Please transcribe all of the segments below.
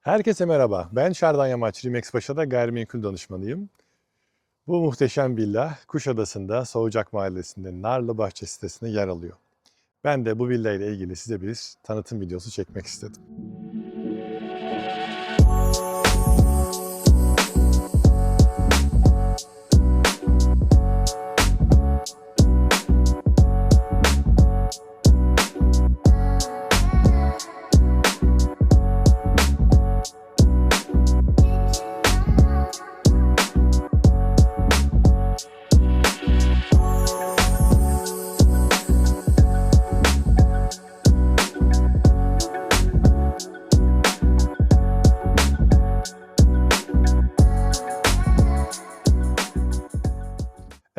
Herkese merhaba. Ben Şardan Yamaç, Rimex Paşa'da gayrimenkul danışmanıyım. Bu muhteşem villa Kuşadası'nda Soğucak Mahallesi'nde Narlı Bahçe sitesinde yer alıyor. Ben de bu villa ile ilgili size bir tanıtım videosu çekmek istedim.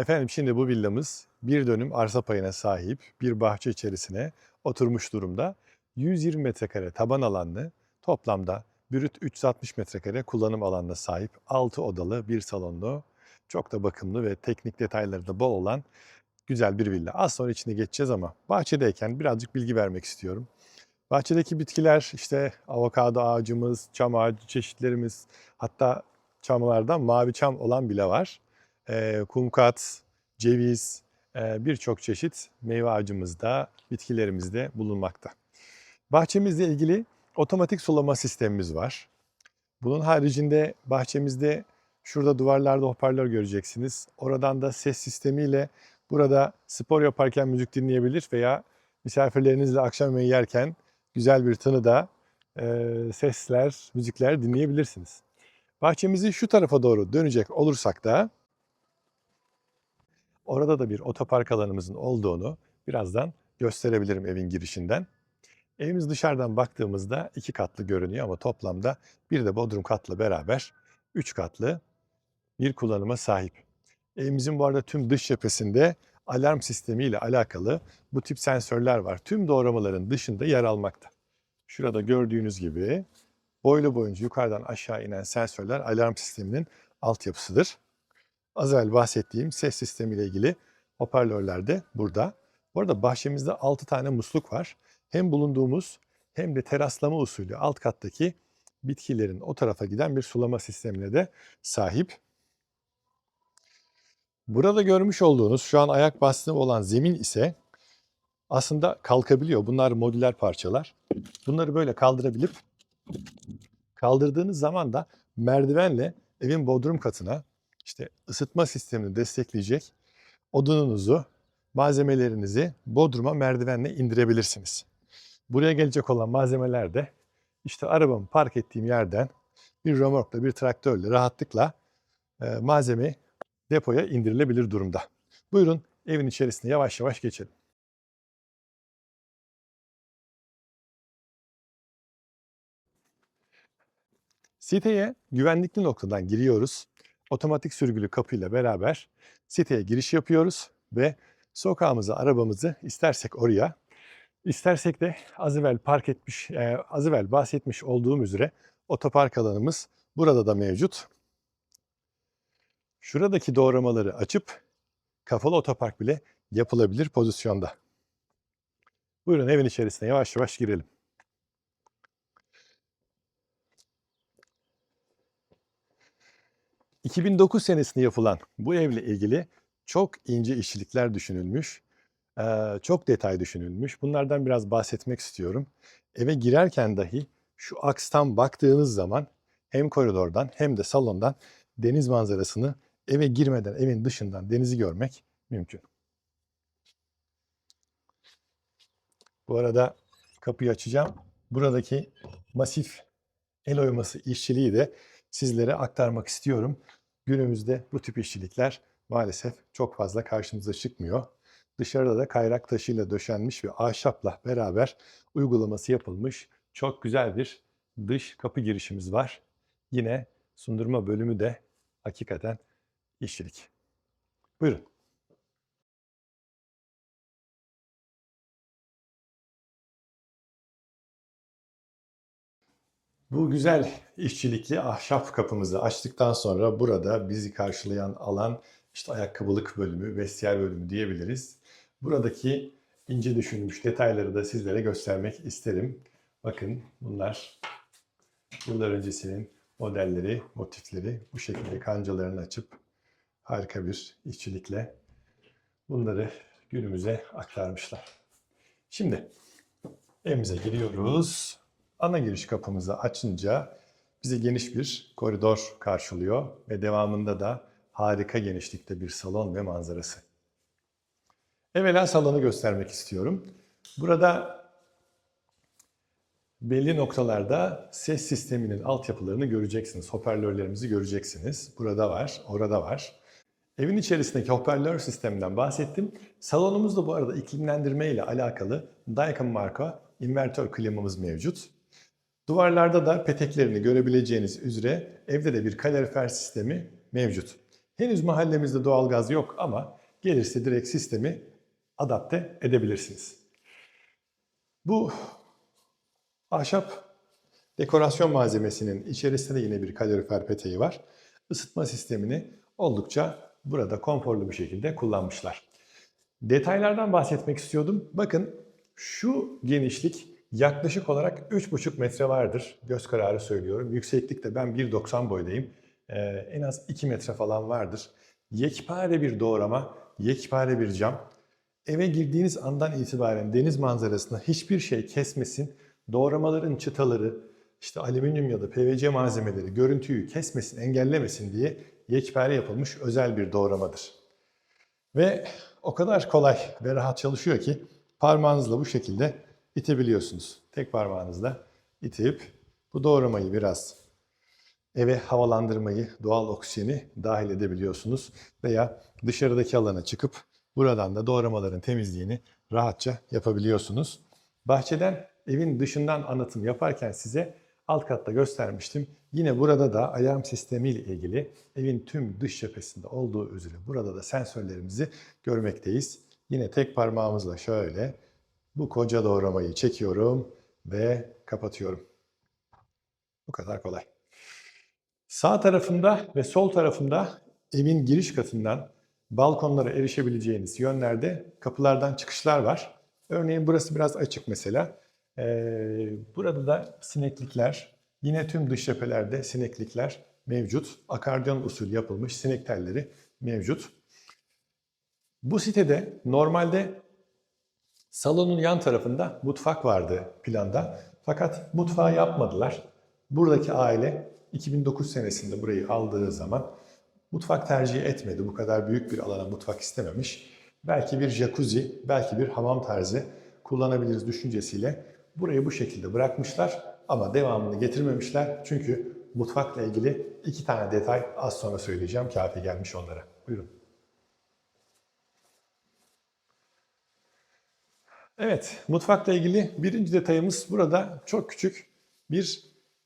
Efendim şimdi bu villamız bir dönüm arsa payına sahip bir bahçe içerisine oturmuş durumda. 120 metrekare taban alanlı toplamda brüt 360 metrekare kullanım alanına sahip 6 odalı bir salonlu çok da bakımlı ve teknik detayları da bol olan güzel bir villa. Az sonra içine geçeceğiz ama bahçedeyken birazcık bilgi vermek istiyorum. Bahçedeki bitkiler işte avokado ağacımız, çam ağacı çeşitlerimiz hatta çamlardan mavi çam olan bile var e, kumkat, ceviz, birçok çeşit meyve ağacımızda, bitkilerimizde bulunmakta. Bahçemizle ilgili otomatik sulama sistemimiz var. Bunun haricinde bahçemizde şurada duvarlarda hoparlör göreceksiniz. Oradan da ses sistemiyle burada spor yaparken müzik dinleyebilir veya misafirlerinizle akşam yemeği yerken güzel bir tınıda e, sesler, müzikler dinleyebilirsiniz. Bahçemizi şu tarafa doğru dönecek olursak da Orada da bir otopark alanımızın olduğunu birazdan gösterebilirim evin girişinden. Evimiz dışarıdan baktığımızda iki katlı görünüyor ama toplamda bir de bodrum katla beraber üç katlı bir kullanıma sahip. Evimizin bu arada tüm dış cephesinde alarm sistemi ile alakalı bu tip sensörler var. Tüm doğramaların dışında yer almakta. Şurada gördüğünüz gibi boylu boyunca yukarıdan aşağı inen sensörler alarm sisteminin altyapısıdır. Az evvel bahsettiğim ses sistemiyle ilgili hoparlörler de burada. Bu arada bahçemizde 6 tane musluk var. Hem bulunduğumuz hem de teraslama usulü alt kattaki bitkilerin o tarafa giden bir sulama sistemine de sahip. Burada görmüş olduğunuz şu an ayak bastığım olan zemin ise aslında kalkabiliyor. Bunlar modüler parçalar. Bunları böyle kaldırabilip kaldırdığınız zaman da merdivenle evin bodrum katına işte ısıtma sistemini destekleyecek odununuzu, malzemelerinizi bodruma merdivenle indirebilirsiniz. Buraya gelecek olan malzemeler de işte arabamı park ettiğim yerden bir römorkla, bir traktörle rahatlıkla e, malzeme depoya indirilebilir durumda. Buyurun evin içerisine yavaş yavaş geçelim. Siteye güvenlikli noktadan giriyoruz otomatik sürgülü kapıyla beraber siteye giriş yapıyoruz ve sokağımıza arabamızı istersek oraya, istersek de az evvel park etmiş, e, az evvel bahsetmiş olduğum üzere otopark alanımız burada da mevcut. Şuradaki doğramaları açıp kafalı otopark bile yapılabilir pozisyonda. Buyurun evin içerisine yavaş yavaş girelim. 2009 senesinde yapılan bu evle ilgili çok ince işçilikler düşünülmüş, çok detay düşünülmüş. Bunlardan biraz bahsetmek istiyorum. Eve girerken dahi şu akstan baktığınız zaman hem koridordan hem de salondan deniz manzarasını eve girmeden evin dışından denizi görmek mümkün. Bu arada kapıyı açacağım. Buradaki masif el oyması işçiliği de sizlere aktarmak istiyorum. Günümüzde bu tip işçilikler maalesef çok fazla karşımıza çıkmıyor. Dışarıda da kayrak taşıyla döşenmiş ve ahşapla beraber uygulaması yapılmış çok güzel bir dış kapı girişimiz var. Yine sundurma bölümü de hakikaten işçilik. Buyurun. Bu güzel işçilikli ahşap kapımızı açtıktan sonra burada bizi karşılayan alan işte ayakkabılık bölümü, vestiyer bölümü diyebiliriz. Buradaki ince düşünülmüş detayları da sizlere göstermek isterim. Bakın bunlar yıllar öncesinin modelleri, motifleri bu şekilde kancalarını açıp harika bir işçilikle bunları günümüze aktarmışlar. Şimdi evimize giriyoruz. Ana giriş kapımızı açınca bizi geniş bir koridor karşılıyor ve devamında da harika genişlikte bir salon ve manzarası. Evvela salonu göstermek istiyorum. Burada belli noktalarda ses sisteminin altyapılarını göreceksiniz. Hoparlörlerimizi göreceksiniz. Burada var, orada var. Evin içerisindeki hoparlör sisteminden bahsettim. Salonumuzda bu arada iklimlendirme ile alakalı Daikin marka invertör klimamız mevcut. Duvarlarda da peteklerini görebileceğiniz üzere evde de bir kalorifer sistemi mevcut. Henüz mahallemizde doğalgaz yok ama gelirse direkt sistemi adapte edebilirsiniz. Bu ahşap dekorasyon malzemesinin içerisinde yine bir kalorifer peteği var. Isıtma sistemini oldukça burada konforlu bir şekilde kullanmışlar. Detaylardan bahsetmek istiyordum. Bakın şu genişlik yaklaşık olarak 3,5 metre vardır. Göz kararı söylüyorum. Yükseklikte ben 1,90 boydayım. Ee, en az 2 metre falan vardır. Yekpare bir doğrama, yekpare bir cam. Eve girdiğiniz andan itibaren deniz manzarasında hiçbir şey kesmesin. Doğramaların çıtaları, işte alüminyum ya da PVC malzemeleri görüntüyü kesmesin, engellemesin diye yekpare yapılmış özel bir doğramadır. Ve o kadar kolay ve rahat çalışıyor ki parmağınızla bu şekilde itebiliyorsunuz. Tek parmağınızla itip bu doğramayı biraz eve havalandırmayı, doğal oksijeni dahil edebiliyorsunuz. Veya dışarıdaki alana çıkıp buradan da doğramaların temizliğini rahatça yapabiliyorsunuz. Bahçeden evin dışından anlatım yaparken size alt katta göstermiştim. Yine burada da alarm sistemi ile ilgili evin tüm dış cephesinde olduğu üzere burada da sensörlerimizi görmekteyiz. Yine tek parmağımızla şöyle bu koca doğramayı çekiyorum ve kapatıyorum. Bu kadar kolay. Sağ tarafında ve sol tarafında evin giriş katından balkonlara erişebileceğiniz yönlerde kapılardan çıkışlar var. Örneğin burası biraz açık mesela. Ee, burada da sineklikler, yine tüm dış cephelerde sineklikler mevcut. Akardiyon usul yapılmış sinek telleri mevcut. Bu sitede normalde salonun yan tarafında mutfak vardı planda. Fakat mutfağı yapmadılar. Buradaki aile 2009 senesinde burayı aldığı zaman mutfak tercih etmedi. Bu kadar büyük bir alana mutfak istememiş. Belki bir jacuzzi, belki bir hamam tarzı kullanabiliriz düşüncesiyle burayı bu şekilde bırakmışlar ama devamını getirmemişler. Çünkü mutfakla ilgili iki tane detay az sonra söyleyeceğim. Kafi gelmiş onlara. Buyurun. Evet, mutfakla ilgili birinci detayımız burada çok küçük bir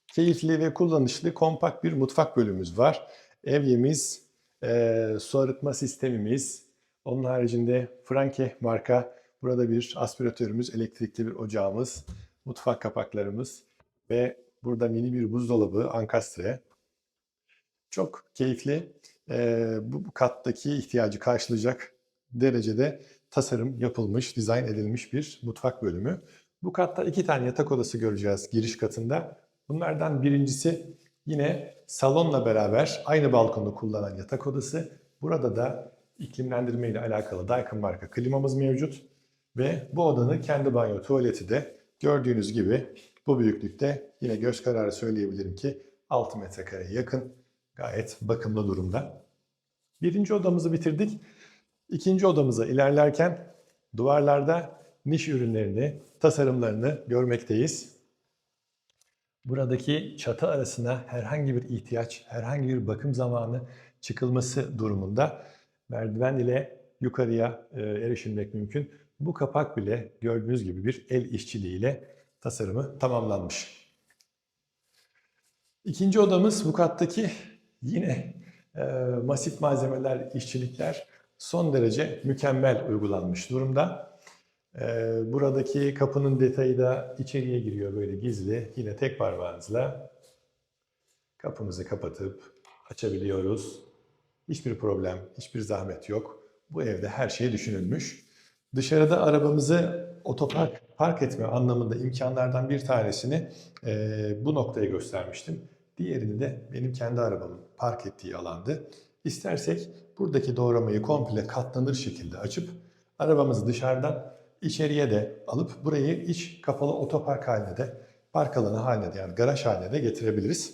keyifli ve kullanışlı kompakt bir mutfak bölümümüz var. Evyemiz, e, su arıtma sistemimiz, onun haricinde Franke marka burada bir aspiratörümüz, elektrikli bir ocağımız, mutfak kapaklarımız ve burada mini bir buzdolabı ankastre. Çok keyifli. E, bu kattaki ihtiyacı karşılayacak derecede tasarım yapılmış, dizayn edilmiş bir mutfak bölümü. Bu katta iki tane yatak odası göreceğiz giriş katında. Bunlardan birincisi yine salonla beraber aynı balkonu kullanan yatak odası. Burada da iklimlendirme ile alakalı Daikin marka klimamız mevcut. Ve bu odanın kendi banyo tuvaleti de gördüğünüz gibi bu büyüklükte yine göz kararı söyleyebilirim ki 6 metrekareye yakın gayet bakımlı durumda. Birinci odamızı bitirdik. İkinci odamıza ilerlerken duvarlarda niş ürünlerini, tasarımlarını görmekteyiz. Buradaki çatı arasına herhangi bir ihtiyaç, herhangi bir bakım zamanı çıkılması durumunda merdiven ile yukarıya e, erişilmek mümkün. Bu kapak bile gördüğünüz gibi bir el işçiliğiyle tasarımı tamamlanmış. İkinci odamız bu kattaki yine e, masif malzemeler, işçilikler son derece mükemmel uygulanmış durumda. Ee, buradaki kapının detayı da içeriye giriyor böyle gizli. Yine tek parmağınızla kapımızı kapatıp açabiliyoruz. Hiçbir problem, hiçbir zahmet yok. Bu evde her şey düşünülmüş. Dışarıda arabamızı otopark park etme anlamında imkanlardan bir tanesini eee, bu noktaya göstermiştim. Diğerini de benim kendi arabamın park ettiği alandı. İstersek buradaki doğramayı komple katlanır şekilde açıp arabamızı dışarıdan içeriye de alıp burayı iç kapalı otopark haline de park alanı haline de yani garaj haline de getirebiliriz.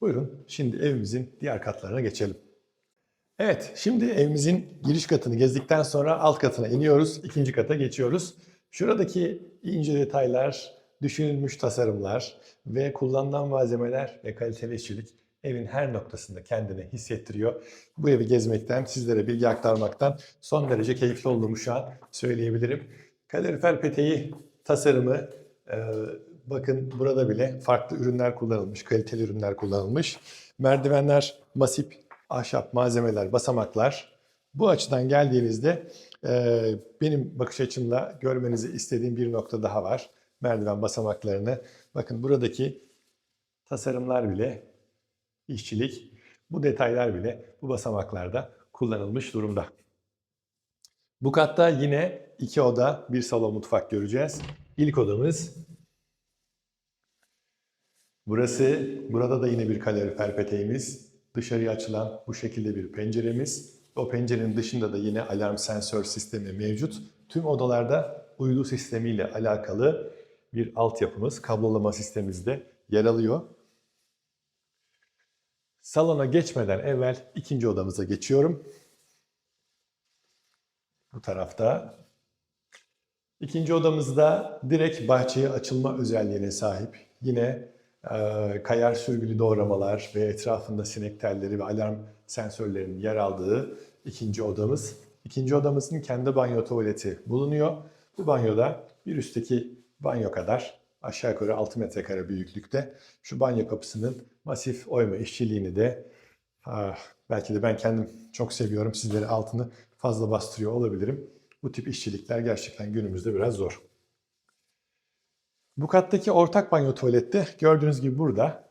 Buyurun şimdi evimizin diğer katlarına geçelim. Evet, şimdi evimizin giriş katını gezdikten sonra alt katına iniyoruz, ikinci kata geçiyoruz. Şuradaki ince detaylar, düşünülmüş tasarımlar ve kullanılan malzemeler ve kaliteli işçilik evin her noktasında kendini hissettiriyor. Bu evi gezmekten, sizlere bilgi aktarmaktan son derece keyifli olduğumu şu an söyleyebilirim. Kalorifer peteği tasarımı, e, bakın burada bile farklı ürünler kullanılmış, kaliteli ürünler kullanılmış. Merdivenler masip, ahşap malzemeler, basamaklar. Bu açıdan geldiğinizde e, benim bakış açımla görmenizi istediğim bir nokta daha var. Merdiven basamaklarını. Bakın buradaki tasarımlar bile, işçilik, bu detaylar bile bu basamaklarda kullanılmış durumda. Bu katta yine iki oda, bir salon mutfak göreceğiz. İlk odamız Burası, burada da yine bir kalorifer peteğimiz. Dışarıya açılan bu şekilde bir penceremiz. O pencerenin dışında da yine alarm sensör sistemi mevcut. Tüm odalarda uydu sistemiyle alakalı bir altyapımız, kablolama sistemimiz de yer alıyor. Salona geçmeden evvel ikinci odamıza geçiyorum. Bu tarafta. İkinci odamızda direkt bahçeye açılma özelliğine sahip. Yine e, kayar sürgülü doğramalar ve etrafında sinek telleri ve alarm sensörlerinin yer aldığı ikinci odamız. İkinci odamızın kendi banyo tuvaleti bulunuyor. Bu banyoda bir üstteki banyo kadar aşağı yukarı 6 metrekare büyüklükte. Şu banyo kapısının masif oyma işçiliğini de ah, belki de ben kendim çok seviyorum. Sizleri altını fazla bastırıyor olabilirim. Bu tip işçilikler gerçekten günümüzde biraz zor. Bu kattaki ortak banyo tuvalette gördüğünüz gibi burada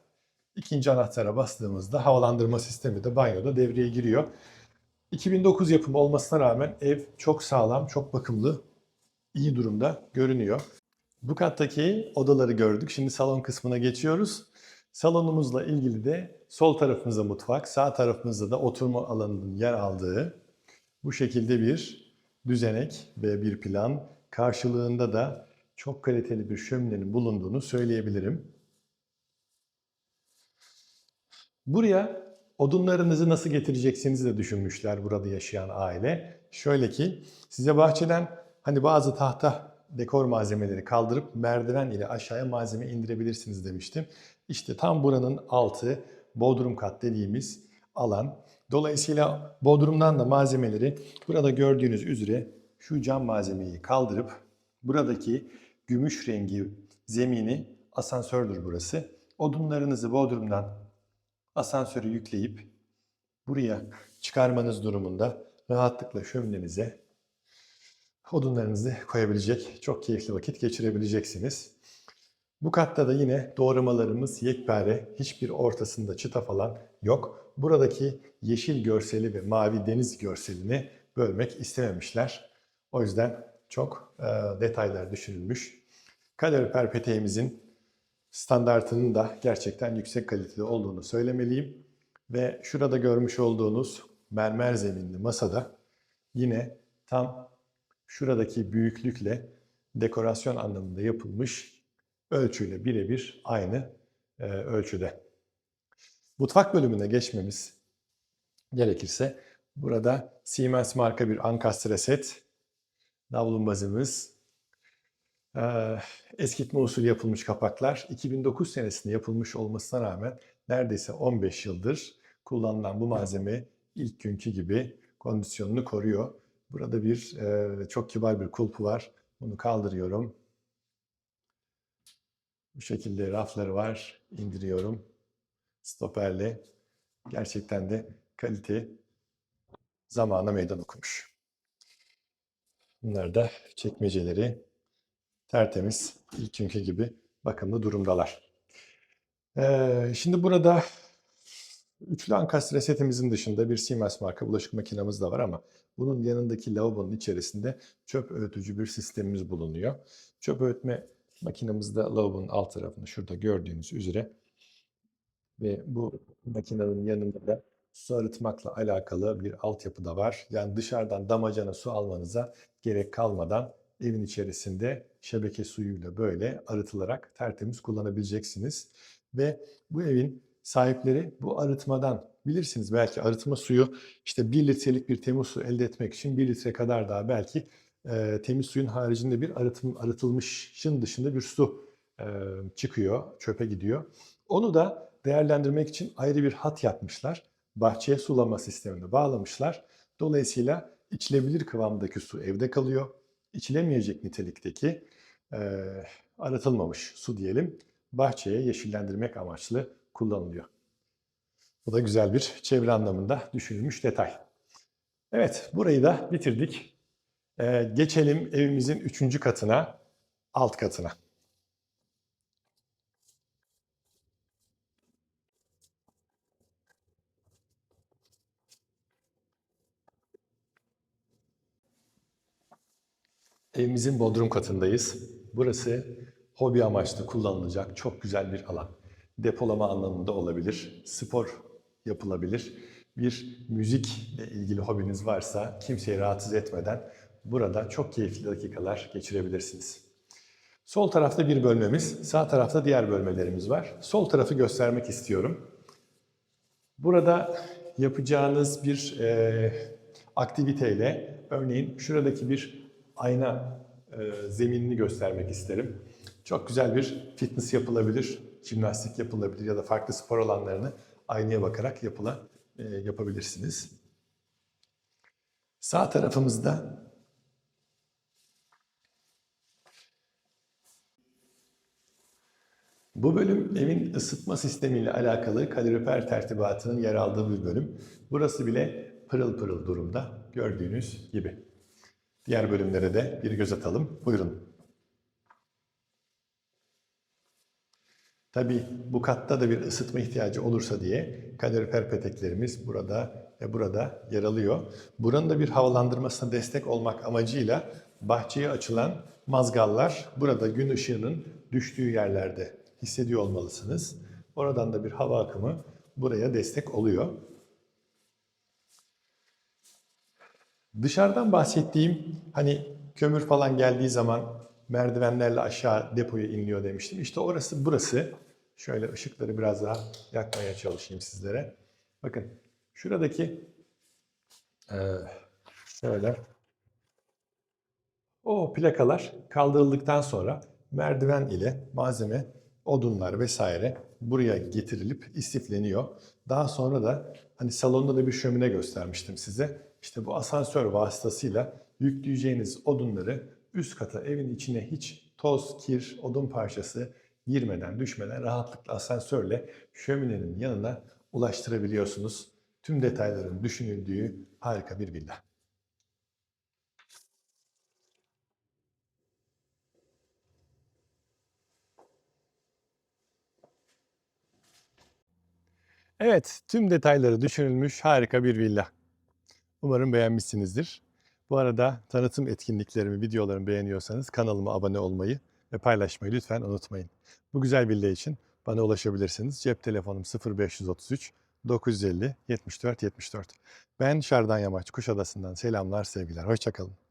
ikinci anahtara bastığımızda havalandırma sistemi de banyoda devreye giriyor. 2009 yapımı olmasına rağmen ev çok sağlam, çok bakımlı, iyi durumda görünüyor. Bu kattaki odaları gördük. Şimdi salon kısmına geçiyoruz. Salonumuzla ilgili de sol tarafımızda mutfak, sağ tarafımızda da oturma alanının yer aldığı bu şekilde bir düzenek ve bir plan. Karşılığında da çok kaliteli bir şöminenin bulunduğunu söyleyebilirim. Buraya odunlarınızı nasıl getireceksinizi de düşünmüşler burada yaşayan aile. Şöyle ki size bahçeden hani bazı tahta dekor malzemeleri kaldırıp merdiven ile aşağıya malzeme indirebilirsiniz demiştim. İşte tam buranın altı bodrum kat dediğimiz alan. Dolayısıyla bodrumdan da malzemeleri burada gördüğünüz üzere şu cam malzemeyi kaldırıp buradaki gümüş rengi zemini asansördür burası. Odunlarınızı bodrumdan asansöre yükleyip buraya çıkarmanız durumunda rahatlıkla şöminenize odunlarınızı koyabilecek, çok keyifli vakit geçirebileceksiniz. Bu katta da yine doğramalarımız yekpare, hiçbir ortasında çıta falan yok. Buradaki yeşil görseli ve mavi deniz görselini bölmek istememişler. O yüzden çok e, detaylar düşünülmüş. Kalorifer peteğimizin standartının da gerçekten yüksek kalitede olduğunu söylemeliyim. Ve şurada görmüş olduğunuz mermer zeminli masada yine tam şuradaki büyüklükle dekorasyon anlamında yapılmış ölçüyle birebir aynı e, ölçüde. Mutfak bölümüne geçmemiz gerekirse burada Siemens marka bir ankastre set, davlumbazımız, e, eskitme usulü yapılmış kapaklar 2009 senesinde yapılmış olmasına rağmen neredeyse 15 yıldır kullanılan bu malzeme ilk günkü gibi kondisyonunu koruyor. Burada bir e, çok kibar bir kulpu var. Bunu kaldırıyorum. Bu şekilde rafları var. indiriyorum. Stoperle. Gerçekten de kalite zamana meydan okumuş. Bunlar da çekmeceleri tertemiz, ilk günkü gibi bakımlı durumdalar. Ee, şimdi burada Üçlü ankastre setimizin dışında bir Siemens marka bulaşık makinamız da var ama bunun yanındaki lavabonun içerisinde çöp öğütücü bir sistemimiz bulunuyor. Çöp öğütme makinamızda lavabonun alt tarafında şurada gördüğünüz üzere ve bu makinenin yanında da su arıtmakla alakalı bir altyapı da var. Yani dışarıdan damacana su almanıza gerek kalmadan evin içerisinde şebeke suyuyla böyle arıtılarak tertemiz kullanabileceksiniz. Ve bu evin sahipleri bu arıtmadan bilirsiniz belki arıtma suyu işte 1 litrelik bir temiz su elde etmek için 1 litre kadar daha belki e, temiz suyun haricinde bir arıtım, arıtılmışın dışında bir su e, çıkıyor, çöpe gidiyor. Onu da değerlendirmek için ayrı bir hat yapmışlar. Bahçeye sulama sistemine bağlamışlar. Dolayısıyla içilebilir kıvamdaki su evde kalıyor. İçilemeyecek nitelikteki e, arıtılmamış su diyelim bahçeye yeşillendirmek amaçlı kullanılıyor. Bu da güzel bir çevre anlamında düşünülmüş detay. Evet, burayı da bitirdik. Ee, geçelim evimizin üçüncü katına, alt katına. Evimizin bodrum katındayız. Burası hobi amaçlı kullanılacak çok güzel bir alan. Depolama anlamında olabilir, spor yapılabilir. Bir müzikle ilgili hobiniz varsa kimseyi rahatsız etmeden burada çok keyifli dakikalar geçirebilirsiniz. Sol tarafta bir bölmemiz, sağ tarafta diğer bölmelerimiz var. Sol tarafı göstermek istiyorum. Burada yapacağınız bir e, aktiviteyle, örneğin şuradaki bir ayna e, zeminini göstermek isterim. Çok güzel bir fitness yapılabilir, jimnastik yapılabilir ya da farklı spor alanlarını aynaya bakarak yapıla, e, yapabilirsiniz. Sağ tarafımızda Bu bölüm evin ısıtma sistemiyle alakalı kalorifer tertibatının yer aldığı bir bölüm. Burası bile pırıl pırıl durumda gördüğünüz gibi. Diğer bölümlere de bir göz atalım. Buyurun. Tabii bu katta da bir ısıtma ihtiyacı olursa diye kalorifer peteklerimiz burada ve burada yer alıyor. Buranın da bir havalandırmasına destek olmak amacıyla bahçeye açılan mazgallar burada gün ışığının düştüğü yerlerde hissediyor olmalısınız. Oradan da bir hava akımı buraya destek oluyor. Dışarıdan bahsettiğim hani kömür falan geldiği zaman merdivenlerle aşağı depoya iniliyor demiştim. İşte orası burası. Şöyle ışıkları biraz daha yakmaya çalışayım sizlere. Bakın şuradaki e, şöyle o plakalar kaldırıldıktan sonra merdiven ile malzeme, odunlar vesaire buraya getirilip istifleniyor. Daha sonra da hani salonda da bir şömine göstermiştim size. İşte bu asansör vasıtasıyla yükleyeceğiniz odunları üst kata evin içine hiç toz, kir, odun parçası girmeden, düşmeden rahatlıkla asansörle şöminenin yanına ulaştırabiliyorsunuz. Tüm detayların düşünüldüğü harika bir villa. Evet, tüm detayları düşünülmüş harika bir villa. Umarım beğenmişsinizdir. Bu arada tanıtım etkinliklerimi, videolarımı beğeniyorsanız kanalıma abone olmayı ve paylaşmayı lütfen unutmayın. Bu güzel villa için bana ulaşabilirsiniz. Cep telefonum 0533 950 74 74. Ben Şardan Yamaç Kuşadası'ndan selamlar, sevgiler. Hoşçakalın.